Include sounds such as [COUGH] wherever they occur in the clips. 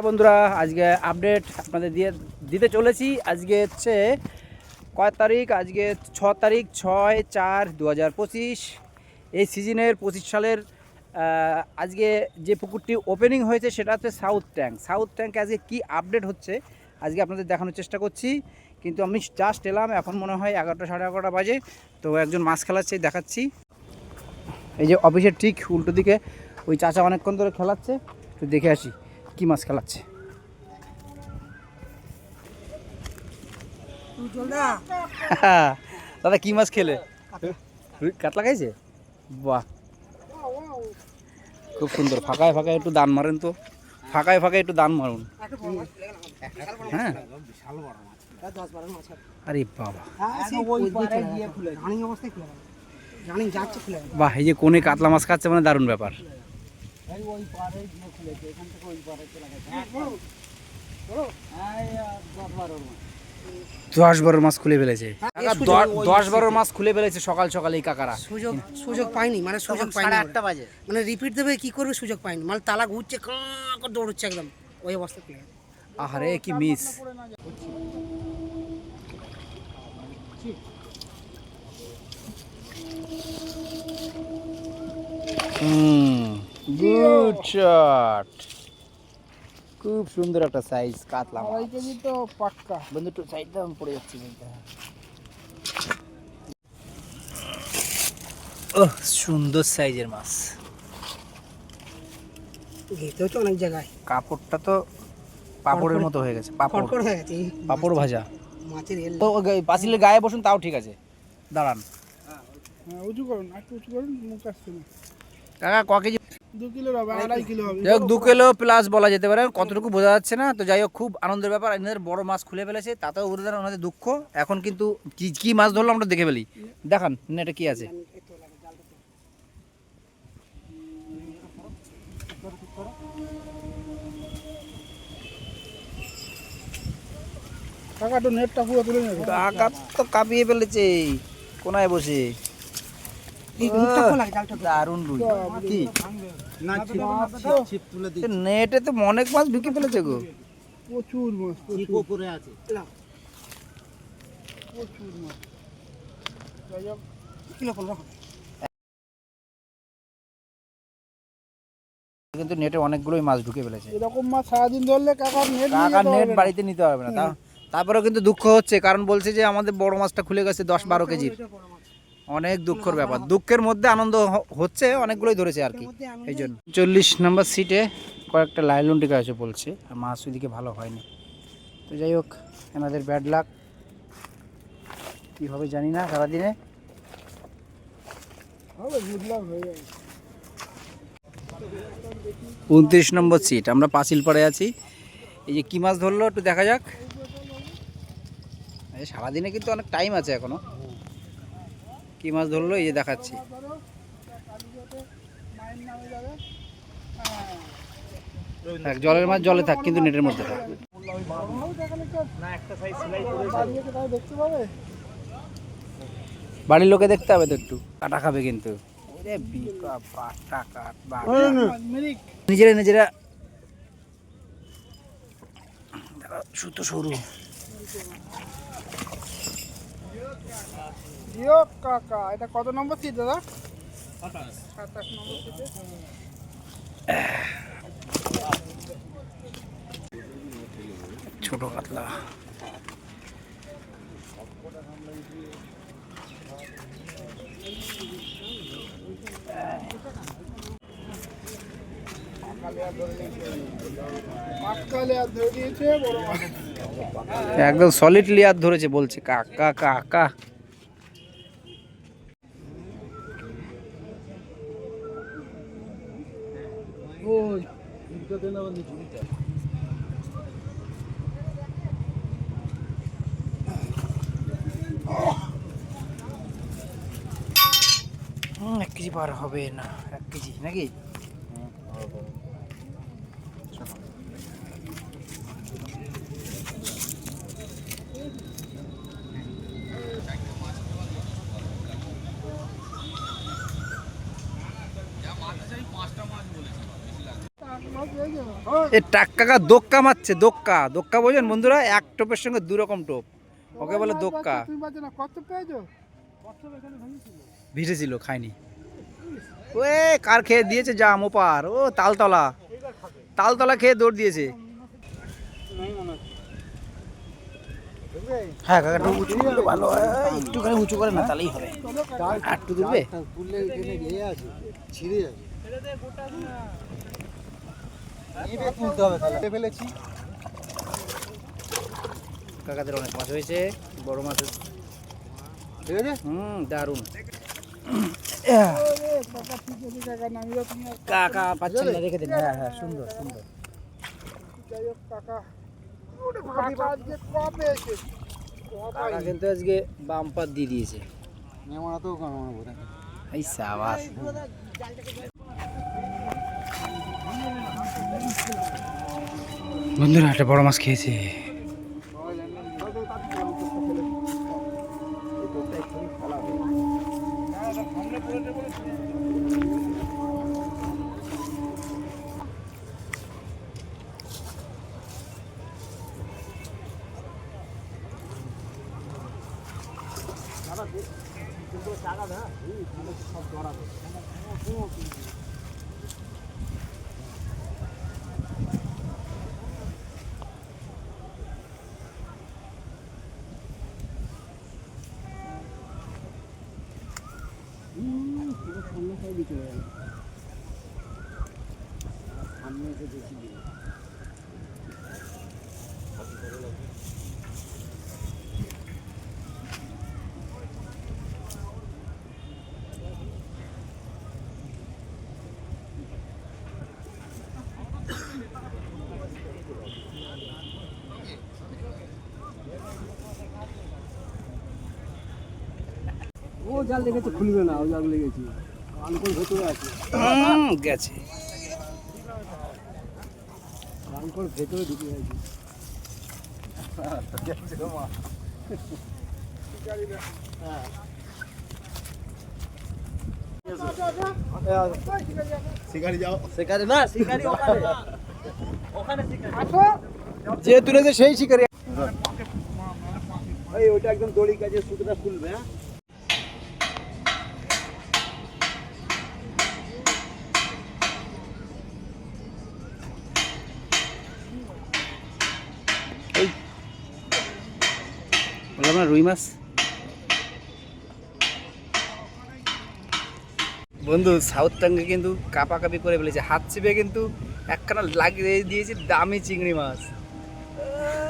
হ্যাঁ বন্ধুরা, আজকে আপডেট আপনাদের দিয়ে দিতে চলেছি। আজকে হচ্ছে কয় তারিখ? আজকে ছ তারিখ ছয় চার দু পঁচিশ। এই সিজনের পঁচিশ সালের আজকে যে পুকুরটি ওপেনিং হয়েছে সেটা হচ্ছে সাউথ ট্যাঙ্ক সাউথ ট্যাঙ্কে আজকে কি আপডেট হচ্ছে, আজকে আপনাদের দেখানোর চেষ্টা করছি। কিন্তু আমি জাস্ট এলাম, এখন মনে হয় এগারোটা সাড়ে এগারোটা বাজে। তো একজন মাছ খেলাচ্ছে, দেখাচ্ছি। এই যে অফিসের ঠিক উল্টো দিকে ওই চাচা অনেকক্ষণ ধরে খেলাচ্ছে, তো দেখে আসি। কি মাছ খেলাচ্ছে? [LAUGHS] দাদা কি মাছ খেলে? রুই কাতলা খাইছে? বাহ। খুব সুন্দর। ফাঁকায় ফাঁকায় একটু দান মারেন তো। ফাঁকায় ফাঁকায় একটু দান মারুন। হ্যাঁ। আরে বাবা। বাহ এই যে কোনে কাতলা মাছ খাচ্ছে মানে দারুণ ব্যাপার। দশ বারো মাছ। খুলে ফেলেছে। দশ বারো মাছ খুলে ফেলেছে সকাল সকাল এই কাকারা। সুযোগ সুযোগ পাইনি মানে সুযোগ পাইনি ওরা। বাজে। মানে রিপিট দেবে কি করবে সুযোগ পাইনি। মানে তালা ঘুরছে কাঁ করে দৌড়চ্ছে একদম। ওই অবস্থা প্লেয়ার আহারে কি মিস গুড শট খুব সুন্দর একটা সাইজ কাতলা মাছ। কেজি তো পাক্কা। বন্ধু একটু সাইড দাও আমি পড়ে যাচ্ছি ওহ সুন্দর সাইজের মাছ। ঘেতে হচ্ছে অনেক জায়গায়। কাপড়টা তো পাপড়ের মতো হয়ে গেছে পাপড়। হয়ে গেছে পাপড় ভাজা। মাছের তো পাঁচিলের গায়ে বসুন তাও ঠিক আছে। দাঁড়ান। হ্যাঁ, উঁচু করুন একটু উঁচু করুন মুখ আসছে না। কাকা ক কেজি দু কিলো যাই হোক দু প্লাস বলা যেতে পারে কতটুকু বোঝা যাচ্ছে না? তো যাই হোক খুব আনন্দের ব্যাপার এনাদের বড় মাছ খুলে ফেলেছে তাতেও ওদের ওনাদের দুঃখ। এখন কিন্তু কি কি মাছ ধরলো আমরা দেখে ফেলি। দেখান কি আছে? কাকা নেটটা পুরো তুলে নেবে কাকা তো কাঁপিয়ে ফেলেছে কোনায় বসে এই মুখটা খোলা জালটা দারুণ রুই কি না নেটে তো অনেক মাছ ঢুকে ফেলেছে গো। প্রচুর মাছ প্রচুর। পনেরো কিন্তু নেটে অনেকগুলোই মাছ ঢুকে ফেলেছে। এরকম মাছ সারাদিন ধরলে কাকার নেট নিয়ে কাকা যেতে নেট বাড়িতে নিতে পারবে না। তারপরেও কিন্তু দুঃখ হচ্ছে কারণ বলছে যে আমাদের বড় মাছটা খুলে গেছে দশ বারো কেজির। অনেক দুঃখের ব্যাপার। দুঃখের মধ্যে আনন্দ হচ্ছে অনেকগুলোই ধরেছে আর কি। এই জন্য। চল্লিশ নম্বর সিটে কয়েকটা লাইলন টিকা আছে বলছে আর মাছ ওইদিকে ভালো হয়নি। তো যাই হোক এনাদের ব্যাড লাক কী হবে জানি না সারাদিনে। হয়ে উনত্রিশ নম্বর সিট আমরা পাঁচিল পাড়ে আছি। এই যে কী মাছ ধরলো একটু দেখা যাক। এই সারাদিনে কিন্তু অনেক টাইম আছে এখনও। কী মাছ ধরলো এই যে দেখাচ্ছি। থাক, জলের মাছ জলে থাক কিন্তু নেটের মধ্যে থাক। বাড়ির লোকে দেখতে হবে তো একটু কাটা খাবে কিন্তু। নিজেরা নিজেরা। সুতো সরু। জিও কাকা, এটা কত নম্বর দাদা? ছোট কাতলা। একদম সলিড লেয়ার ধরেছে, বলছে, কাকা কাকা। কেজি পার হবে না এক কেজি নাকি? এ টাক কাকা দোক্কা মারছে দোক্কা দোক্কা বোঝেন বন্ধুরা এক টোপের সঙ্গে দু রকম টোপ। ওকে বলে দোক্কা। ভিজেছিল খায়নি ওয়ে কার খেয়ে দিয়েছে? জাম ওপার ও তালতলা। তালতলা খেয়ে দৌড় দিয়েছে। হ্যাঁ কাকা একটু উঁচু করলে ভালো হয়। একটুখানি উঁচু করে না তাহলেই হবে। আর একটু তুলবে তুললে এখানে আছে ছিঁড়ে যাবে তুলতে হবে তাহলে ফেলেছি কাকাদের অনেক মাছ হয়েছে বড় মাছ ঠিক আছে হুম দারুণ। ওরে কাকা পাচ্ছেন না, রেখে দিন। হ্যাঁ হ্যাঁ সুন্দর সুন্দর। কাকা কিন্তু আজকে বাম্পার দিয়ে দিয়েছে। নেওয়া তো সাবাস। বন্ধুরা, একটা বড় মাছ খেয়েছে। ও জাল লেগেছে খুলবে না ও জাল লেগেছে আঙ্কল ভেতরে আছে। গেছে। আঙ্কল ভেতরে ঢুকে গেছে। যে তুলেছে সেই শিকারি। এই ওইটা একদম দড়ি কাজে সুতোটা খুলবে হ্যাঁ? না রুই মাছ? বন্ধু সাউথ টাঙ্গে কিন্তু কাপাকাপি করে ফেলেছে। হাত চিপে কিন্তু একখানা লাগিয়ে দিয়েছে দামি চিংড়ি মাছ।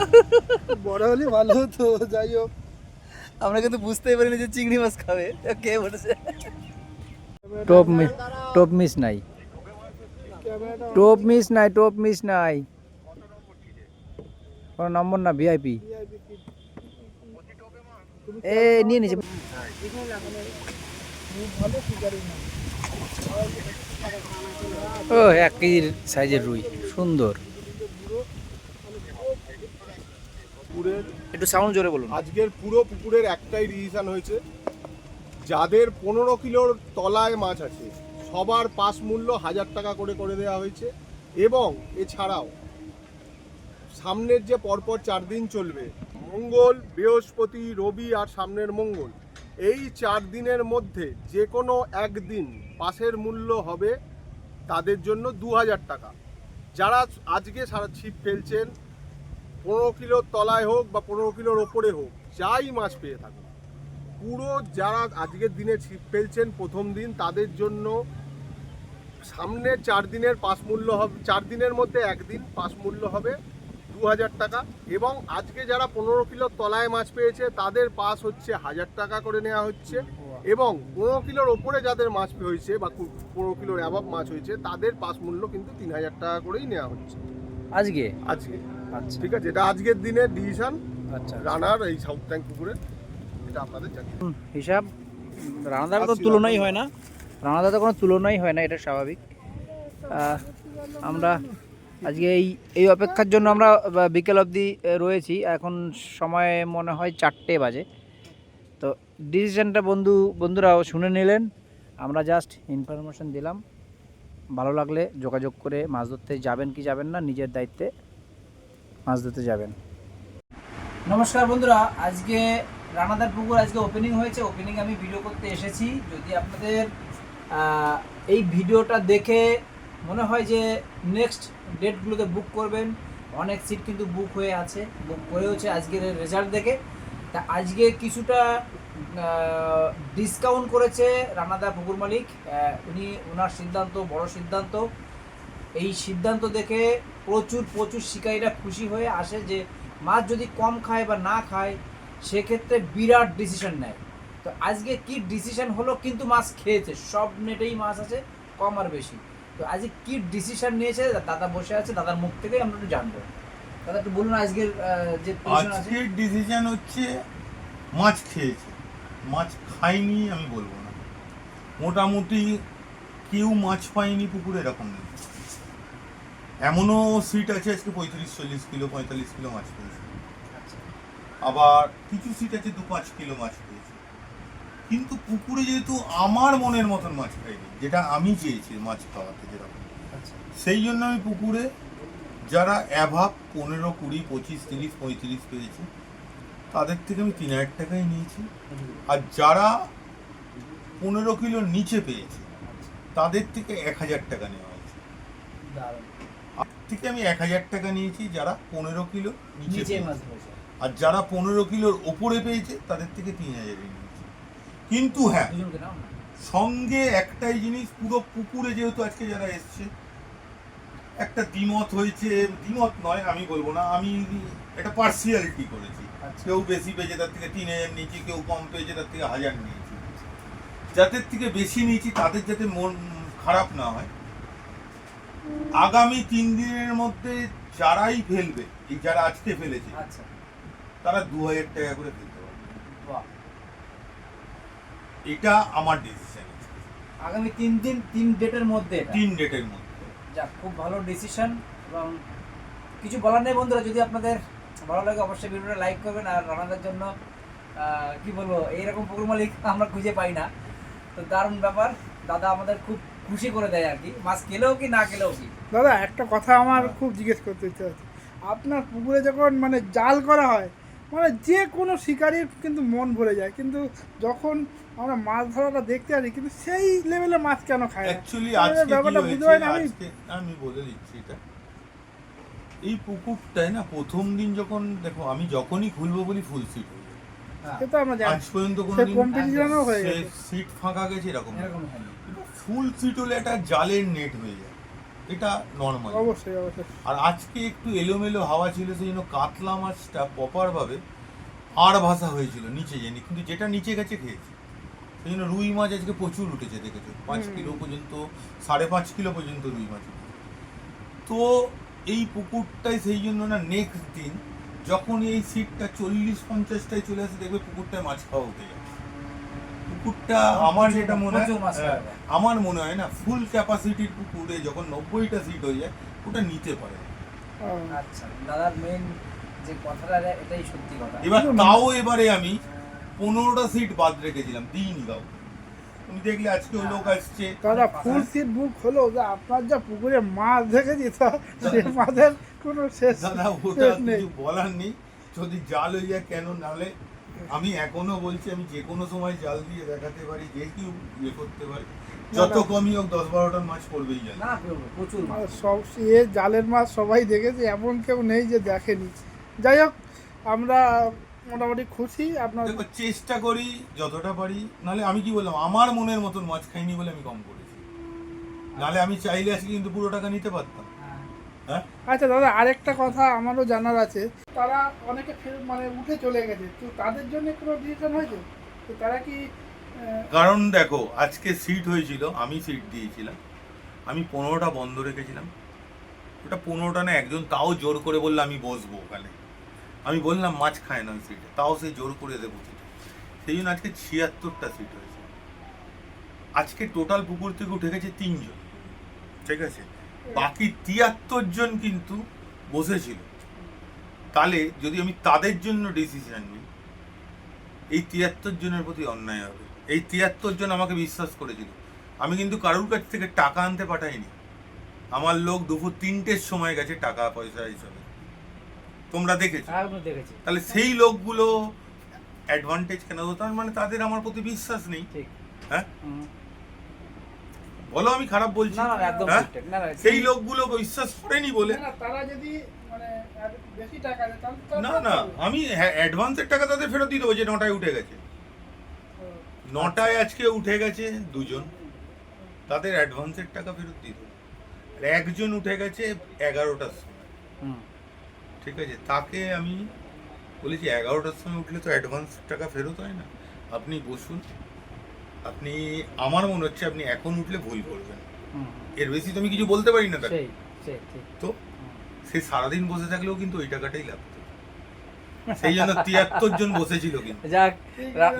[LAUGHS] বড় হলে ভালো হতো যাই হোক। আমরা কিন্তু বুঝতেই পারিনি যে চিংড়ি মাছ খাবে। কে বলেছে? টপ মিস টপ মিস নাই। টপ মিস নাই টপ মিস নাই। কোনো নম্বর না ভিআইপি এ নিয়ে নিয়েছে ও এক কেজির সাইজের রুই সুন্দর। পুকুরের একটু সাউন্ড জোরে বলুন। আজকের পুরো পুকুরের একটাই ডিসিশন হয়েছে যাদের পনেরো কিলোর তলায় মাছ আছে সবার পাস মূল্য হাজার টাকা করে করে দেওয়া হয়েছে এবং এছাড়াও সামনের যে পরপর চার দিন চলবে মঙ্গল, বৃহস্পতি, রবি আর সামনের মঙ্গল। এই চার দিনের মধ্যে যে কোনো একদিন পাশের মূল্য হবে তাদের জন্য দু হাজার টাকা। যারা আজকে সারা ছিপ ফেলছেন, পনেরো কিলোর তলায় হোক বা পনেরো কিলোর ওপরে হোক, যাই মাছ পেয়ে থাকুন। পুরো যারা আজকের দিনে ছিপ ফেলছেন প্রথম দিন, তাদের জন্য সামনের চার দিনের পাস মূল্য হবে, চার দিনের মধ্যে একদিন পাস মূল্য হবে। দু হাজার টাকা এবং আজকে যারা পনেরো কিলোর তলায় মাছ পেয়েছে তাদের পাস হচ্ছে হাজার টাকা করে নেওয়া হচ্ছে এবং পনেরো কিলোর ওপরে যাদের মাছ হয়েছে বা পনেরো কিলোর অ্যাভাব মাছ হয়েছে তাদের পাস মূল্য কিন্তু তিন হাজার টাকা করেই নেওয়া হচ্ছে। আজকে? আজকে। আচ্ছা। ঠিক আছে এটা আজকের দিনের ডিসিশন আচ্ছা রানার এই সাউথ ট্যাঙ্ক পুকুরে এটা আপনাদের জানিয়ে হিসাব রানাদার তো তুলনাই হয় না। রানাদার তো কোনো তুলনাই হয় না এটা স্বাভাবিক। আমরা আজকে এই এই অপেক্ষার জন্য আমরা বিকেল অবধি রয়েছি। এখন সময় মনে হয় চারটে বাজে। তো ডিসিশানটা বন্ধু, বন্ধুরাও শুনে নিলেন। আমরা জাস্ট ইনফরমেশন দিলাম। ভালো লাগলে যোগাযোগ করে মাছ ধরতে যাবেন কি যাবেন না, নিজের দায়িত্বে মাছ ধরতে যাবেন। নমস্কার বন্ধুরা, আজকে রানাদার পুকুর আজকে ওপেনিং হয়েছে। ওপেনিং আমি ভিডিও করতে এসেছি। যদি আপনাদের এই ভিডিওটা দেখে মনে হয় যে নেক্সট ডেটগুলোতে বুক করবেন। অনেক সিট কিন্তু বুক হয়ে আছে বুক করেওছে আজকের রেজাল্ট দেখে। তা আজকে কিছুটা ডিসকাউন্ট করেছে রানাদা পুকুর মালিক। উনি ওনার সিদ্ধান্ত, বড় সিদ্ধান্ত। এই সিদ্ধান্ত দেখে প্রচুর প্রচুর শিকারীরা খুশি হয়ে আসে যে মাছ যদি কম খায় বা না খায়, সেক্ষেত্রে বিরাট ডিসিশন নেয়। তো আজকে কি ডিসিশন হলো কিন্তু মাছ খেয়েছে। সব নেটেই মাছ আছে, কম আর বেশি। তো আজকে কি ডিসিশন নিয়েছে? দাদা বসে আছে দাদার মুখ থেকেই আমরা একটু জানব। দাদা একটু বলুন আজকের যে আজকের ডিসিশন হচ্ছে মাছ খেয়েছে। মাছ খাইনি আমি বলব না। মোটামুটি কেউ মাছ পায়নি পুকুরে এরকম নেই। এমনও সিট আছে আজকে পঁয়ত্রিশ চল্লিশ কিলো পঁয়তাল্লিশ কিলো মাছ পেয়েছে আবার কিছু সিট আছে দু পাঁচ কিলো মাছ পেয়েছে কিন্তু পুকুরে যেহেতু আমার মনের মতন মাছ খাইনি যেটা আমি চেয়েছি মাছ খাওয়াতে যেরকম। আচ্ছা। সেই জন্য আমি পুকুরে যারা অ্যাভাব পনেরো কুড়ি পঁচিশ তিরিশ পঁয়ত্রিশ পেয়েছে তাদের থেকে আমি তিন হাজার টাকাই নিয়েছি। আর যারা পনেরো কিলোর নিচে পেয়েছে তাদের থেকে এক হাজার টাকা নেওয়া হয়েছে। থেকে আমি এক হাজার টাকা নিয়েছি যারা পনেরো কিলো নিচে নিচে মাছ ধরেছে। আর যারা পনেরো কিলোর ওপরে পেয়েছে তাদের থেকে তিন হাজার কিন্তু হ্যাঁ সঙ্গে একটাই জিনিস পুরো পুকুরে যেহেতু আজকে যারা এসছে একটা দ্বিমত হয়েছে। দ্বিমত নয় আমি বলব না আমি একটা পার্সিয়ালিটি করেছি। আচ্ছা। কেউ বেশি পেয়েছে তার থেকে তিন হাজার নিয়েছি কেউ কম পেয়েছে তার থেকে হাজার নিয়েছি। যাদের থেকে বেশি নিয়েছি তাদের যাতে মন খারাপ না হয় আগামী তিন দিনের মধ্যে যারাই ফেলবে এই যারা আজকে ফেলেছে আচ্ছা। তারা দু হাজার টাকা করে বাহ এটা আমার ডিসিশন আগামী তিন দিন তিন ডেটের মধ্যে তিন ডেটের মধ্যে। যাক খুব ভালো ডিসিশন এবং কিছু বলার নেই বন্ধুরা যদি আপনাদের ভালো লাগে অবশ্যই ভিডিওটা লাইক করবেন আর রানাদের জন্য কি বলব এইরকম পুকুর মালিক আমরা খুঁজে পাই না। তো দারুণ ব্যাপার। দাদা আমাদের খুব খুশি করে দেয় আর কি। মাছ খেলেও কি না খেলেও কি? দাদা একটা কথা আমার খুব জিজ্ঞেস করতে ইচ্ছে হচ্ছে আপনার পুকুরে যখন মানে জাল করা হয় মানে যে কোনো শিকারির কিন্তু মন ভরে যায়। কিন্তু যখন আমরা মাছ ধরাটা দেখতে আসি কিন্তু সেই লেভেলে মাছ কেন খায় অ্যাকচুয়ালি আজকে ব্যাপারটা বুঝতে পারি আমি। আমি বলে দিচ্ছি এটা। এই পুকুরটায় না প্রথম দিন যখন দেখো আমি যখনই খুলবো বলি ফুল সিট হয়ে সে তো আমরা জানি। আজ পর্যন্ত কম্পিটিশনও হয়ে গেছে। সিট ফাঁকা গেছে এরকম। ফুল সিট হলে একটা জালের নেট হয়ে যায়। এটা নর্মাল অবশ্যই অবশ্যই। আর আজকে একটু এলোমেলো হাওয়া ছিল সেই জন্য কাতলা মাছটা প্রপার ভাবে আর ভাষা হয়েছিল নিচে জানি কিন্তু যেটা নিচে গেছে খেয়েছে। সেই জন্য রুই মাছ আজকে প্রচুর উঠেছে দেখেছ? পাঁচ কিলো পর্যন্ত সাড়ে পাঁচ কিলো পর্যন্ত রুই মাছ তো এই পুকুরটাই সেই জন্য না নেক্সট দিন যখন এই সিটটা চল্লিশ পঞ্চাশটায় চলে আসে দেখবে পুকুরটায় মাছ খাওয়া উঠে যায় পুকুরটা আমার যেটা মনে হয় হ্যাঁ। আমার মনে হয় না ফুল ক্যাপাসিটির পুকুরে যখন নব্বইটা সিট হয়ে যায় ওটা নিতে পারে। আচ্ছা দাদার মেন যে কথাটা এটাই সত্যি কথা। এবার তাও এবারে আমি পনেরোটা সিট বাদ রেখেছিলাম দিইনি কাউ তুমি দেখলে আজকে ওই লোক আসছে। দাদা ফুল সিট বুক হলো যে আপনার যা পুকুরে মাছ দেখেছি তো সে মাছের কোনো শেষ দাদা ওটা কিছু বলার নেই। যদি জাল হয়ে যায় কেন নালে আমি এখনও বলছি আমি যে কোনো সময় জাল দিয়ে দেখাতে পারি যে কেউ ইয়ে করতে পারি। যত কমই হোক দশ বারোটার মাছ পড়বেই জাল। না প্রচুর মাছ। সব এ জালের মাছ সবাই দেখেছে এমন কেউ নেই যে দেখেনি। যাই হোক আমরা মোটামুটি খুশি আপনার দেখো চেষ্টা করি যতটা পারি নালে আমি কি বললাম আমার মনের মতন মাছ খাইনি বলে আমি কম করেছি। নালে আমি চাইলে আজকে কিন্তু পুরো টাকা নিতে পারতাম। হ্যাঁ। আচ্ছা দাদা আরেকটা কথা আমারও জানার আছে। তারা অনেকে মানে উঠে চলে গেছে। তো তাদের জন্য কোনো ডিসিশন হয়েছে? তো তারা কি কারণ দেখো আজকে সিট হয়েছিল আমি সিট দিয়েছিলাম। আমি পনেরোটা বন্ধ রেখেছিলাম। ওটা পনেরোটা না একজন তাও জোর করে বলল আমি বসবো ওখানে। আমি বললাম মাছ খায় না ওই সিটে তাও সে জোর করে দেবো সিটে সেই জন্য আজকে ছিয়াত্তরটা সিট হয়েছে। আজকে টোটাল পুকুর থেকে উঠে গেছে তিনজন। ঠিক আছে? বাকি তিয়াত্তর জন কিন্তু বসেছিল। তাহলে যদি আমি তাদের জন্য ডিসিশন নিই, এই তিয়াত্তর জনের প্রতি অন্যায় হবে। এই তিয়াত্তর জন আমাকে বিশ্বাস করেছিল। আমি কিন্তু কারোর কাছ থেকে টাকা আনতে পাঠাইনি। আমার লোক দুপুর তিনটের সময় গেছে টাকা পয়সা হিসাবে তোমরা দেখেছ? একদম দেখেছি। তাহলে সেই লোকগুলো অ্যাডভান্টেজ কেন হতো তার মানে তাদের আমার প্রতি বিশ্বাস নেই। হ্যাঁ? বলো আমি খারাপ বলছি। না না একদম হ্যাঁ? সেই লোকগুলো বিশ্বাস করেনি বলে। না, না, তারা যদি মানে না না আমি অ্যাডভান্সের টাকা তাদের ফেরত দিয়ে দেবো যে নটায় উঠে গেছে। নটায় আজকে উঠে গেছে দুজন। তাদের অ্যাডভান্সের টাকা ফেরত দিয়ে দেবো। আর একজন উঠে গেছে এগারোটার সময়। ঠিক আছে তাকে আমি বলেছি এগারোটার সময় উঠলে তো অ্যাডভান্স টাকা ফেরত হয় না। আপনি বসুন আপনি আমার মনে হচ্ছে আপনি এখন উঠলে ভুল করবেন। এর বেশি তো আমি কিছু বলতে পারি না তাকে। তো সে সারাদিন বসে থাকলেও কিন্তু ওই টাকাটাই লাগতো সেই জন্য তিয়াত্তর জন বসেছিল কিন্তু। যাক মানে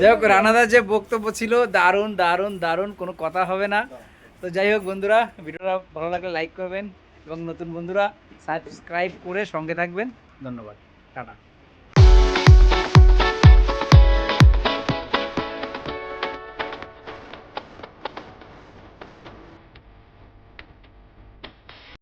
যাই হোক রানাদার যে বক্তব্য ছিল দারুণ দারুণ দারুণ কোনো কথা হবে না। তো যাই হোক বন্ধুরা, ভিডিওটা ভালো লাগলে লাইক করবেন এবং নতুন বন্ধুরা সাবস্ক্রাইব করে সঙ্গে থাকবেন। ধন্যবাদ। টাটা।